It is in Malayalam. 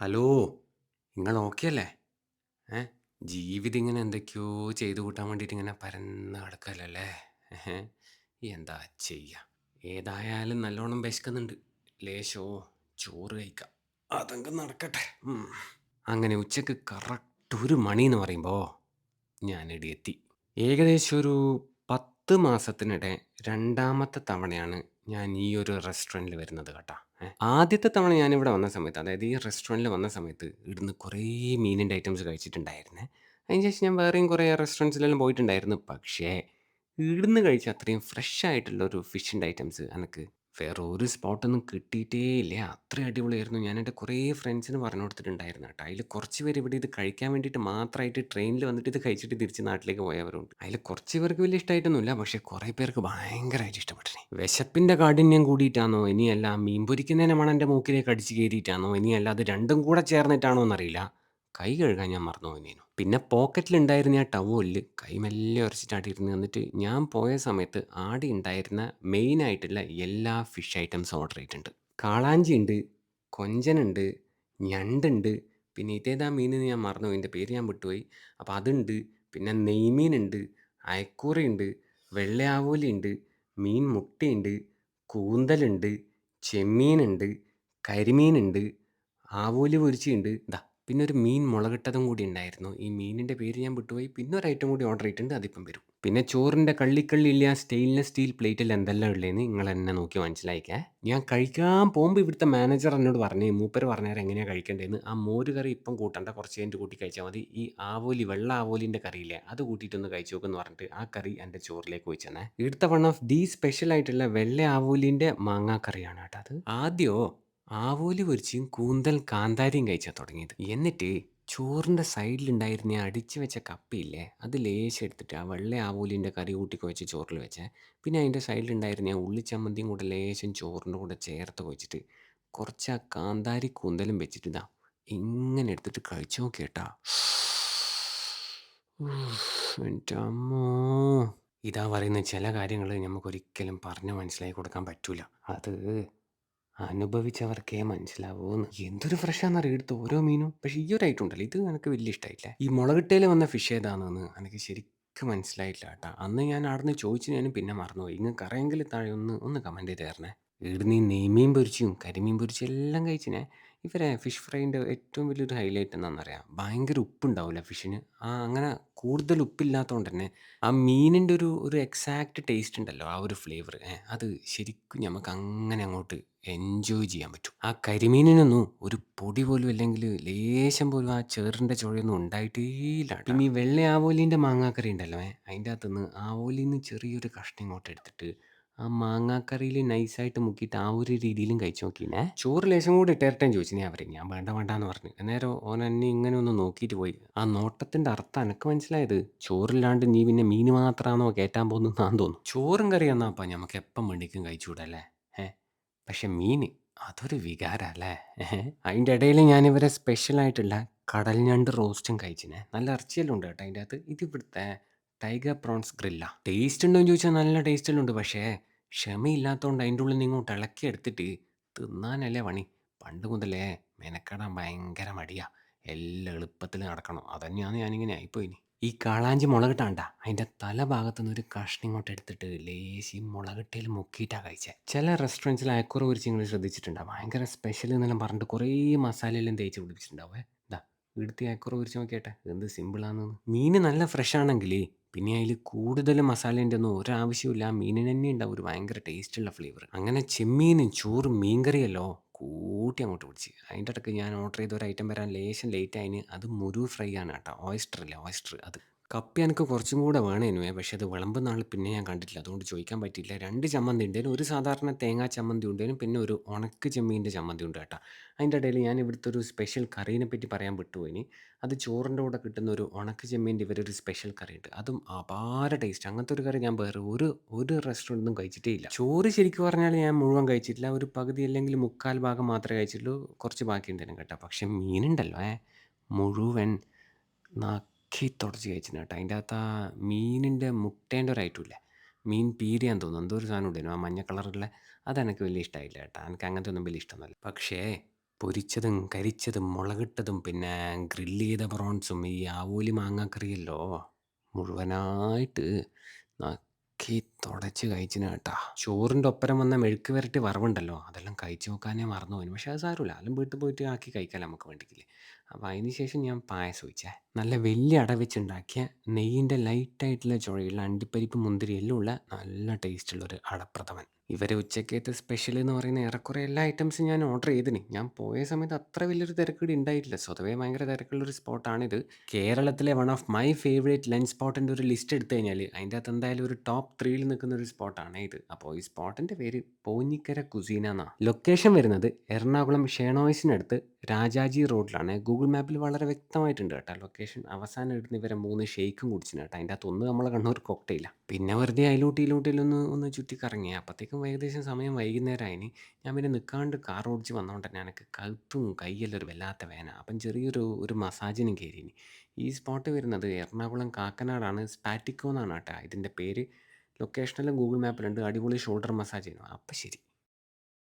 ഹലോ നിങ്ങൾ ഓക്കെ അല്ലേ ഏ ജീവിതം ഇങ്ങനെ എന്തൊക്കെയോ ചെയ്തു കൂട്ടാൻ വേണ്ടിയിട്ട് ഇങ്ങനെ പരന്ന് കിടക്കല്ലേ എന്താ ചെയ്യുക ഏതായാലും നല്ലോണം വിശക്കുന്നുണ്ട്. ലേശോ ചോറ് കഴിക്കാം. അതങ്ങ് നടക്കട്ടെ. അങ്ങനെ ഉച്ചയ്ക്ക് കറക്റ്റ് ഒരു മണി എന്ന് പറയുമ്പോൾ ഞാൻ എത്തി. ഏകദേശം ഒരു പത്ത് മാസത്തിനിടെ രണ്ടാമത്തെ തവണയാണ് ഞാൻ ഈ ഒരു റെസ്റ്റോറന്റിൽ വരുന്നത് കേട്ടോ. ആദ്യത്തെ തവണ ഞാനിവിടെ വന്ന സമയത്ത് അതായത് ഈ റെസ്റ്റോറന്റിൽ വന്ന സമയത്ത് ഇവിടുന്ന് കുറേ മീനിന്റെ ഐറ്റംസ് കഴിച്ചിട്ടുണ്ടായിരുന്നേ. അതിന് ശേഷം ഞാൻ വേറെയും കുറേ റെസ്റ്റോറന്റ്സിലെല്ലാം പോയിട്ടുണ്ടായിരുന്നു. പക്ഷേ ഇവിടുന്ന് കഴിച്ച അത്രയും ഫ്രഷ് ആയിട്ടുള്ള ഒരു ഫിഷിന്റെ ഐറ്റംസ് എനിക്ക് വേറെ ഒരു സ്പോട്ടൊന്നും കിട്ടിയിട്ടേ ഇല്ല. അത്ര അടിപൊളിയായിരുന്നു. ഞാൻ എന്റെ കുറേ ഫ്രണ്ട്സിന് പറഞ്ഞു കൊടുത്തിട്ടുണ്ടായിരുന്നു കേട്ടോ. അതിൽ കുറച്ച് പേര് ഇവിടെ ഇത് കഴിക്കാൻ വേണ്ടിയിട്ട് മാത്രമായിട്ട് ട്രെയിനിൽ വന്നിട്ട് ഇത് കഴിച്ചിട്ട് തിരിച്ച് നാട്ടിലേക്ക് പോയവരുണ്ട്. അതിൽ കുറച്ച് പേർക്ക് വലിയ ഇഷ്ടമായിട്ടൊന്നുമില്ല പക്ഷേ കുറേ പേർക്ക് ഭയങ്കരമായിട്ട് ഇഷ്ടപ്പെട്ടു വിശപ്പിന്റെ കാഠിന്യം കൂടിയിട്ടാണോ? ഇനിയല്ല മീൻ പൊരിക്കുന്നതിനെ മണം എന്റെ മൂക്കിലേക്ക് അടിച്ച് കയറിയിട്ടാണോ? ഇനിയല്ല അത് രണ്ടും കൂടെ ചേർന്നിട്ടാണോ എന്നറിയില്ല. കൈ കഴുകാൻ ഞാൻ മറന്നു പോയിനു പിന്നെ പോക്കറ്റിലുണ്ടായിരുന്ന ആ ടവൽ കൈ മെല്ലെ ഉരച്ചിട്ടാട്ടിരുന്ന് എന്നിട്ട് ഞാൻ പോയ സമയത്ത് ആടെ ഉണ്ടായിരുന്ന മെയിൻ ആയിട്ടുള്ള എല്ലാ ഫിഷ് ഐറ്റംസും ഓർഡർ ചെയ്തിട്ടുണ്ട്. കാളാഞ്ചി ഉണ്ട് കൊഞ്ചനുണ്ട് ഞണ്ടുണ്ട് പിന്നെ ഇതേതാ മീൻ എന്ന് ഞാൻ മറന്നു പോയി എന്റെ പേര് ഞാൻ വിട്ടുപോയി. അപ്പോൾ അതുണ്ട് പിന്നെ നെയ്മീനുണ്ട് അയക്കൂറയുണ്ട് വെള്ളയാവൂലിയുണ്ട് മീൻ മുട്ടയുണ്ട് കൂന്തലുണ്ട് ചെമ്മീനുണ്ട് കരിമീനുണ്ട് ആവോലി പൊരിച്ചതുണ്ട് ദാ പിന്നെ ഒരു മീൻ മുളകിട്ടതും കൂടി ഉണ്ടായിരുന്നു. ഈ മീനിന്റെ പേര് ഞാൻ വിട്ടുപോയി. പിന്നെ ഒരു ഐറ്റം കൂടി ഓർഡർ ചെയ്തിട്ടുണ്ട്. അതിപ്പം വരും. പിന്നെ ചോറിന്റെ കള്ളിക്കള്ളി ഇല്ല സ്റ്റെയിൻലെസ് സ്റ്റീൽ പ്ലേറ്റിൽ എന്തെല്ലാം ഉള്ളതെന്ന് നിങ്ങൾ എന്നെ നോക്കി മനസ്സിലായിക്കേ. ഞാൻ കഴിക്കാൻ പോകുമ്പോൾ ഇവിടുത്തെ മാനേജർ എന്നോട് പറഞ്ഞു മൂപ്പർ പറഞ്ഞാൽ എങ്ങനെയാണ് കഴിക്കേണ്ടതെന്ന് ആ മോര് കറി ഇപ്പം കൂട്ടണ്ട. കുറച്ച് കഴിഞ്ഞിട്ട് കൂട്ടി കഴിച്ചാൽ മതി. ഈ ആവോലി വെള്ള ആവോലിന്റെ കറിയില്ലേ അത് കൂട്ടിയിട്ടൊന്ന് കഴിച്ചു നോക്കെന്ന് പറഞ്ഞിട്ട് ആ കറി എന്റെ ചോറിലേക്ക് വെച്ചെന്നേ ഇവിടുത്തെ വൺ ഓഫ് ദി സ്പെഷ്യൽ ആയിട്ടുള്ള വെള്ള ആവോലിന്റെ മാങ്ങാ കറിയാണ് കേട്ടോ അത്. ആദ്യമോ ആവോലി പൊരിച്ചും കൂന്തൽ കാന്താരിയും കഴിച്ചാൽ തുടങ്ങിയത്. എന്നിട്ട് ചോറിന്റെ സൈഡിലുണ്ടായിരുന്ന അടിച്ചു വെച്ച കപ്പയില്ലേ അത് ലേശം എടുത്തിട്ട് ആ വെള്ള ആവോലിന്റെ കറി കൂട്ടി കുഴച്ച് ചോറിൽ വെച്ചേ. പിന്നെ അതിന്റെ സൈഡിലുണ്ടായിരുന്ന ആ ഉള്ളിച്ചമ്മന്തിയും കൂടെ ലേശം ചോറിന്റെ കൂടെ ചേർത്ത് കുഴച്ചിട്ട് കുറച്ച് ആ കാന്താരി കൂന്തലും വെച്ചിട്ട് ഇതാ ഇങ്ങനെ എടുത്തിട്ട് കഴിച്ചു നോക്കിയേട്ടാ എന്റെ അമ്മോ. ഇതാ പറയുന്ന ചില കാര്യങ്ങൾ നമുക്കൊരിക്കലും പറഞ്ഞ് മനസ്സിലാക്കി കൊടുക്കാൻ പറ്റൂല. അത് അനുഭവിച്ചവർക്കേ മനസ്സിലാവൂന്ന്. എന്തൊരു ഫ്രഷാന്ന് അറിയെടുത്ത് ഓരോ മീനും. പക്ഷെ ഈ ഒരു ഐറ്റം ഉണ്ടല്ലോ ഇത് എനിക്ക് വലിയ ഇഷ്ടായില്ല. ഈ മുളകിട്ടയിൽ വന്ന ഫിഷ് ഏതാണെന്ന് എനിക്ക് ശരിക്കും മനസ്സിലായില്ല കേട്ടാ. അന്ന് ഞാൻ ആട്ന്ന് ചോദിച്ചു ഞാനും പിന്നെ മറന്നുപോയി. ഇങ്ങനെ അറിയെങ്കിൽ താഴെ ഒന്ന് ഒന്ന് കമന്റ് ചെയ്ത് തരണേ. ഇവിടുന്ന് ഈ നെയ്മീൻ പൊരിച്ചും കരിമീൻ പൊരിച്ചും എല്ലാം കഴിച്ചിനെ. ഇവരെ ഫിഷ് ഫ്രൈന്റെ ഏറ്റവും വലിയൊരു ഹൈലൈറ്റ് എന്താണെന്നറിയോ? ഭയങ്കര ഉപ്പുണ്ടാവില്ല ഫിഷിന്. ആ അങ്ങനെ കൂടുതൽ ഉപ്പില്ലാത്തതുകൊണ്ട് തന്നെ ആ മീനിന്റെ ഒരു ഒരു എക്സാക്റ്റ് ടേസ്റ്റ് ഉണ്ടല്ലോ ആ ഒരു ഫ്ലേവർ അത് ശരിക്കും നമുക്ക് അങ്ങനെ അങ്ങോട്ട് എൻജോയ് ചെയ്യാൻ പറ്റും. ആ കരിമീനിനൊന്നും ഒരു പൊടി പോലും അല്ലെങ്കിൽ ലേശം പോലും ആ ചേറിന്റെ ചുഴയൊന്നും ഉണ്ടായിട്ടേ ഇല്ല ട്ടാ. പിന്നെ ഈ വെള്ള ആവോലിന്റെ മാങ്ങാക്കറി ഉണ്ടല്ലോ ഏ അതിന്റെ അകത്തുനിന്ന് ആവോലിന്ന് ചെറിയൊരു കഷ്ണം ഇങ്ങോട്ട് എടുത്തിട്ട് ആ മാങ്ങാക്കറിയിൽ നൈസായിട്ട് മുക്കിയിട്ട് ആ ഒരു രീതിയിലും കഴിച്ചു നോക്കീനെ. ചോറ് ലേശം കൂടി ഇട്ടേരട്ടേന്ന് ഞാൻ അവർ. ഞാൻ വേണ്ട വേണ്ടാന്ന് പറഞ്ഞു. അന്നേരം ഓൻ എന്നെ ഇങ്ങനെ ഒന്ന് നോക്കിയിട്ട് പോയി. ആ നോട്ടത്തിന്റെ അർത്ഥം എനക്ക് മനസ്സിലായത് ചോറില്ലാണ്ട് നീ പിന്നെ മീൻ മാത്രാണോ കേറ്റാൻ പോകുന്നതെന്നാന്ന് തോന്നുന്നു. ചോറും കറി എന്നാപ്പാ നമുക്ക് എപ്പം വേണ്ടിക്കും കഴിച്ചുകൂടല്ലേ ഏഹ് പക്ഷെ മീൻ അതൊരു വികാരല്ലേ ഏഹ് അതിന്റെ ഇടയിൽ ഞാൻ ഇവരെ സ്പെഷ്യലായിട്ടുള്ള കടൽ ഞണ്ട് റോസ്റ്റും കഴിച്ചിനെ. നല്ല ഇറച്ചിയെല്ലാം ഉണ്ട് കേട്ടോ അതിന്റെ അകത്ത്. ഇത് ഇവിടുത്തെ ടൈഗർ പ്രോൺസ് ഗ്രില്ല ടേസ്റ്റ് ഉണ്ടോ എന്ന് ചോദിച്ചാൽ നല്ല ടേസ്റ്റിലുണ്ട്. പക്ഷേ ക്ഷമയില്ലാത്തതുകൊണ്ട് അതിന്റെ ഉള്ളിൽ ഇങ്ങോട്ട് ഇളക്കി എടുത്തിട്ട് തിന്നാനല്ലേ പണി. പണ്ട് മുതലേ മെനക്കെടാൻ ഭയങ്കര മടിയാ. എല്ലാം എളുപ്പത്തിൽ നടക്കണം. അതന്നെയാണ് ഞാനിങ്ങനെ ആയിപ്പോയിന്. ഈ കാളാഞ്ചി മുളകിട്ട കണ്ടാ അതിന്റെ തലഭാഗത്തുനിന്ന് ഒരു കഷ്ണം ഇങ്ങോട്ട് എടുത്തിട്ട് ലേശം മുളകിട്ടയിൽ മുക്കിയിട്ടാ കഴിച്ചേ. ചില റെസ്റ്റോറന്റ്സിൽ അയക്കുറ കുറിച്ച് നിങ്ങൾ ശ്രദ്ധിച്ചിട്ടുണ്ടോ? ഭയങ്കര സ്പെഷ്യൽ എന്നെല്ലാം പറഞ്ഞിട്ട് കുറേ മസാലയെല്ലാം തേച്ച് പിടിപ്പിച്ചിട്ടുണ്ടാവേ. ദാ ഇവിടുത്തെ അയക്കൂറ കുറിച്ച് നോക്കിയേട്ടെ എന്ത് സിമ്പിളാണെന്ന്. മീൻ നല്ല ഫ്രഷ് ആണെങ്കിൽ പിന്നെ അതിൽ കൂടുതൽ മസാലേന്റെ ഒന്നും ഒരാവശ്യമില്ല. ആ മീനിന് തന്നെ ഉണ്ടാവും ഒരു ഭയങ്കര ടേസ്റ്റുള്ള ഫ്ലേവർ. അങ്ങനെ ചെമ്മീനും ചോറും മീൻകറിയല്ലോ കൂട്ടി അങ്ങോട്ട് പിടിച്ച്. അതിന്റെ ഇടയ്ക്ക് ഞാൻ ഓർഡർ ചെയ്ത ഒരു ഐറ്റം വരാൻ ലേശം ലേറ്റ് ആയിന്. അത് മുരു ഫ്രൈ ആണ് കേട്ടോ. ഓയിസ്റ്റർ അല്ലേ ഓയിസ്റ്റർ അത്. കപ്പ എനിക്ക് കുറച്ചും കൂടെ വേണേനു പക്ഷേ അത് വിളമ്പുന്ന ആൾ പിന്നെ ഞാൻ കണ്ടിട്ടില്ല. അതുകൊണ്ട് ചോദിക്കാൻ പറ്റിയില്ല. രണ്ട് ചമ്മന്തി ഉണ്ടേനു. ഒരു സാധാരണ തേങ്ങാ ചമ്മന്തി ഉണ്ടേനും പിന്നെ ഒരു ഉണക്ക ചെമ്മീന്റെ ചമ്മന്തി ഉണ്ട് കേട്ടോ. അതിന്റെ ഇടയിൽ ഞാൻ ഇവിടുത്തെ ഒരു സ്പെഷ്യൽ കറീനെ പറ്റി പറയാൻ വിട്ടുപോയിന്. അത് ചോറിന്റെ കൂടെ കിട്ടുന്ന ഒരു ഉണക്ക ചെമ്മീന്റെ ഇവരൊരു സ്പെഷ്യൽ കറി ഉണ്ട്. അതും അപാര ടേസ്റ്റ്. അങ്ങനത്തെ ഒരു കറി ഞാൻ വേറെ ഒരു ഒരു റെസ്റ്റോറന്റിന്നും കഴിച്ചിട്ടേ ഇല്ല. ചോറ് ശരിക്കും പറഞ്ഞാൽ ഞാൻ മുഴുവൻ കഴിച്ചിട്ടില്ല. ഒരു പകുതി അല്ലെങ്കിൽ മുക്കാൽ ഭാഗം മാത്രമേ കഴിച്ചിട്ടുള്ളൂ. കുറച്ച് ബാക്കി ബാക്കിയുണ്ടേനും കേട്ടോ. പക്ഷേ മീനുണ്ടല്ലോ ഏ മുഴുവൻ തുടച്ച് കഴിച്ചു കേട്ടോ. അതിന്റെ അകത്ത് ആ മീനിന്റെ മുട്ടേന്റെ ഒരു? മീൻ പീരിയാൻ തോന്നുന്നു. എന്തോ ഒരു സാധനം ഉണ്ടായിരുന്നു ആ മഞ്ഞ കളറുള്ള. അതെനിക്ക് വലിയ ഇഷ്ടമായില്ല കേട്ടോ. എനിക്ക് അങ്ങനത്തെ ഒന്നും വലിയ ഇഷ്ടമൊന്നുമില്ല പക്ഷേ പൊരിച്ചതും കരിച്ചതും മുളകിട്ടതും പിന്നെ ഗ്രില്ല് ചെയ്ത പ്രോൺസും ഈ ആവോലി മാങ്ങാക്കറിയല്ലോ മുഴുവനായിട്ട് നക്കി തുടച്ച് കഴിച്ചിന് കേട്ടാ. ചോറിന്റെ ഒപ്പരം വന്ന മെഴുക്ക് വരട്ടി വറവുണ്ടല്ലോ അതെല്ലാം കഴിച്ചു നോക്കാനേ മറന്നു പോയി പക്ഷേ അത് സാരമില്ല അതെല്ലാം വീട്ടിൽ പോയിട്ട് ആക്കി കഴിക്കാൻ നമുക്ക് വേണ്ടിക്കില്ലേ. അപ്പോൾ അതിന് ശേഷം ഞാൻ പായസം ഒഴിച്ചേ. നല്ല വലിയ അട വെച്ചുണ്ടാക്കിയ നെയ്യിന്റെ ലൈറ്റായിട്ടുള്ള ചുഴയുള്ള അണ്ടിപ്പരിപ്പ് മുന്തിരി എല്ലാം ഉള്ള നല്ല ടേസ്റ്റുള്ളൊരു അടപ്രഥമൻ. ഇവരെ ഉച്ചക്കത്തെ സ്പെഷ്യൽ എന്ന് പറയുന്ന ഏറെക്കുറെ എല്ലാ ഐറ്റംസും ഞാൻ ഓർഡർ ചെയ്തിന്. ഞാൻ പോയ സമയത്ത് അത്ര വലിയൊരു തിരക്കേട് ഉണ്ടായിട്ടില്ല സ്വതവേ ഭയങ്കര തിരക്കുള്ളൊരു സ്പോട്ടാണിത് കേരളത്തിലെ one of my favourite lunch സ്പോട്ടിന്റെ ഒരു ലിസ്റ്റ് എടുത്തു കഴിഞ്ഞാൽ അതിന്റെ അകത്ത് എന്തായാലും ഒരു ടോപ്പ് ത്രീയിൽ നിൽക്കുന്ന ഒരു സ്പോട്ടാണ് ഇത്. അപ്പോൾ ഈ സ്പോട്ടിന്റെ പേര് പോഞ്ഞിക്കര കുസീന എന്നാണ് ലൊക്കേഷൻ വരുന്നത് എറണാകുളം ഷേണോയ്സിനടുത്ത് രാജാജി റോഡിലാണ്. ഗൂഗിൾ മാപ്പിൽ വളരെ വ്യക്തമായിട്ടുണ്ട് കേട്ടോ. ലൊക്കേഷൻ അവസാനം ഇടുന്ന ഇവരെ മൂന്ന് ഷെയ്ക്കും കുടിച്ചിന് കേട്ടോ. അതിന്റെ അകത്ത് നമ്മളെ കണ്ണൂർ കൊക്ടയില്ല. പിന്നെ വെറുതെ അതിലോട്ട് ഇതിലോട്ടിലൊന്ന് ഒന്ന് ചുറ്റിക്കറങ്ങി അപ്പോഴത്തേക്കും ഏകദേശം സമയം വൈകുന്നേരമായിന് ഞാൻ പിന്നെ നിൽക്കാണ്ട് കാർ ഓടിച്ച് വന്നതുകൊണ്ട് തന്നെ എനിക്ക് കഴുത്തും കയ്യെല്ലാം ഒരു വല്ലാത്ത വേന അപ്പം ചെറിയൊരു ഒരു മസാജിനും കയറിയിനി ഈ സ്പോട്ട് വരുന്നത് എറണാകുളം കാക്കനാടാണ്. സ്പാറ്റിക്കോ എന്നാണ് കേട്ടോ. ഇതിന്റെ പേര്. ലൊക്കേഷനെല്ലാം ഗൂഗിൾ മാപ്പിലുണ്ട്. അടിപൊളി ഷോൾഡർ മസാജ് ചെയ്യണം അപ്പം ശരി.